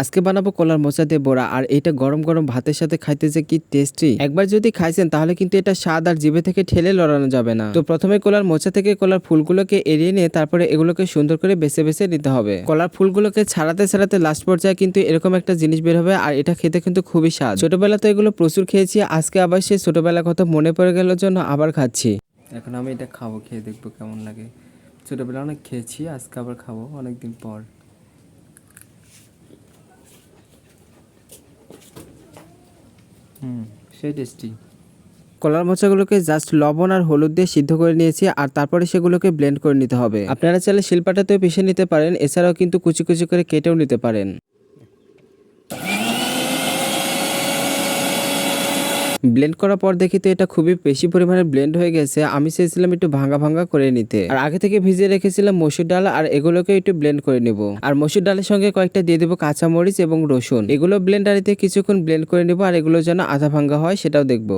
আজকে বানাবো কলার মোচা দিয়ে বড়া, আর এটা গরম গরম ভাতের সাথে খাইতে যে কি টেস্টি একবার যদি খাইছেন, তাহলে কিন্তু এটা স্বাদ আর জিভে থেকে ঠেলে লড়ানো যাবে না। তো প্রথমে কলার মোচা থেকে কলার ফুলগুলোকে এড়িয়ে নিয়ে তারপরে এগুলোকে সুন্দর করে বেছে বেছে নিতে হবে। কলার ফুলগুলোকে ছাড়াতে ছাড়াতে লাস্ট পর্যায়ে কিন্তু এরকম একটা জিনিস বের হবে, আর এটা খেতে কিন্তু খুবই স্বাদ। ছোটবেলাতে এগুলো প্রচুর খেয়েছি, আজকে আবার সেই ছোটবেলার কথা মনে পড়ে গেল জন্য আবার খাচ্ছি। এখন আমি এটা খাব, খেয়ে দেখব কেমন লাগে। ছোটবেলা অনেক খেয়েছি, আজকে আবার খাব অনেকদিন পর। হুম। সেই টেস্টি কলার মোচাগুলোকে জাস্ট লবণ আর হলুদ দিয়ে সিদ্ধ করে নিয়েছি আর তারপরে সেগুলোকে ব্লেন্ড করে নিতে হবে। আপনারা চাইলে শিলপাটাতেও পিষে নিতে পারেন এছাড়াও কিন্তু কুচি কুচি করে কেটেও নিতে পারেন। ব্লেন্ড করার পর দেখি তো এটা খুবই বেশি পরিমাণে ব্লেন্ড হয়ে গেছে। আমি চেয়েছিলাম একটু ভাঙা ভাঙ্গা করে নিতে। আর আগে থেকে ভিজিয়ে রেখেছিলাম মসুর ডাল আর এগুলোকে একটু ব্লেন্ড করে নিব। আর মসুর ডালের সঙ্গে কয়েকটা দিয়ে দেবো কাঁচা মরিচ এবং রসুন। এগুলো ব্লেন্ডারিতে কিছুক্ষণ ব্লেন্ড করে নিব আর এগুলো যেন আধা ভাঙ্গা হয় সেটাও দেখব।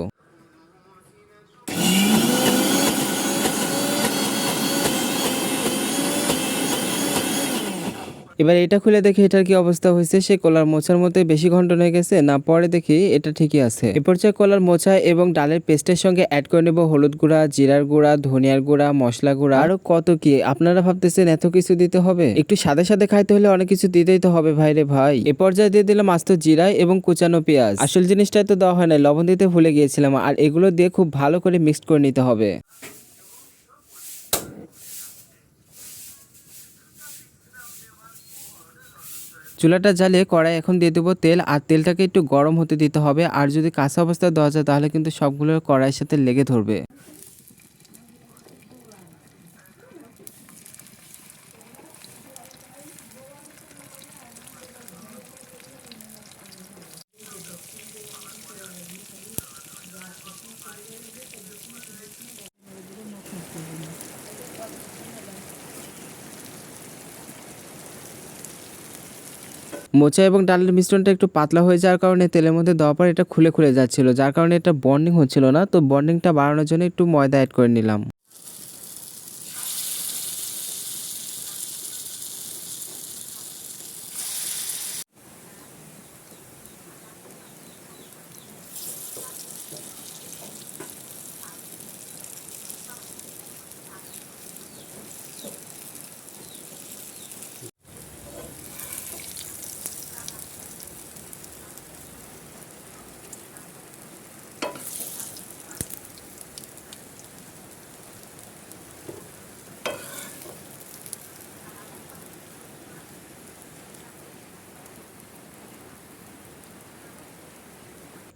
এবার এটা খুলে দেখি এটার কি অবস্থা হয়েছে। সে কলার মোছার মধ্যে বেশি ঘন্টন হয়ে গেছে। না, পরে দেখি এটা ঠিকই আছে। এ পর্যায়ে কলার মোচা এবং ডালের পেস্টের সঙ্গে অ্যাড করে নেব হলুদ গুঁড়া, জিরার গুঁড়া, ধনিয়ার গুঁড়া, মশলা গুঁড়া। আরও কত কি? আপনারা ভাবতেছেন এত কিছু দিতে হবে? একটু সাদে সাদে খাইতে হলে অনেক কিছু দিতেই তো হবে ভাই রে ভাই। এ পর্যায়ে দিয়ে দিলাম আস্ত জিরা এবং কুচানো পেঁয়াজ। আসল জিনিসটা তো দেওয়া হয় না লবণ দিতে ভুলে গিয়েছিলাম। আর এগুলো দিয়ে খুব ভালো করে মিক্সড করে নিতে হবে। চুলাটা জ্বালিয়ে কড়াই এখন দিয়ে দেবো তেল, আর তেলটাকে একটু গরম হতে দিতে হবে। আর যদি কাঁচা অবস্থায় দেওয়া যায়, তাহলে কিন্তু সবগুলো কড়াইয়ের সাথে লেগে ধরবে। মোচা এবং ডালের মিশ্রণটা একটু পাতলা হয়ে যাওয়ার কারণে তেলের মধ্যে দেওয়ার পর এটা খুলে খুলে যাচ্ছিল, যার কারণে এটা বন্ডিং হচ্ছিল না। তো বন্ডিংটা বাড়ানোর জন্য একটু ময়দা অ্যাড করে নিলাম।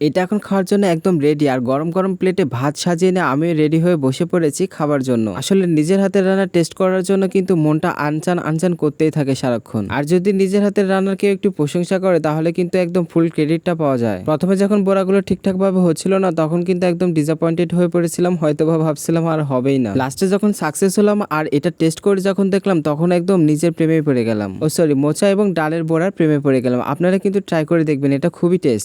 এটা এখন খাওয়ার জন্য একদম রেডি আর গরম গরম প্লেটে ভাত সাজিয়ে নিয়ে আমি রেডি হয়ে বসে পড়েছি খাবার জন্য। আসলে নিজের হাতের রান্না টেস্ট করার জন্য কিন্তু মনটা আনচান আনচান করতেই থাকে সারাক্ষণ। আর যদি নিজের হাতের রান্নার কেউ একটু প্রশংসা করে, তাহলে কিন্তু একদম ফুল ক্রেডিটটা পাওয়া যায়। প্রথমে যখন বোড়াগুলো ঠিকঠাক ভাবে হচ্ছিল না, তখন কিন্তু একদম ডিসঅ্যাপয়েন্টেড হয়ে পড়েছিলাম হয়তো বা ভাবছিলাম আর হবেই না। লাস্টে যখন সাকসেস হলাম, আর এটা টেস্ট করে যখন দেখলাম, তখন একদম নিজের প্রেমে পড়ে গেলাম। ও সরি মোচা এবং ডালের বড়ার প্রেমে পড়ে গেলাম। আপনারা কিন্তু ট্রাই করে দেখবেন, এটা খুবই টেস্ট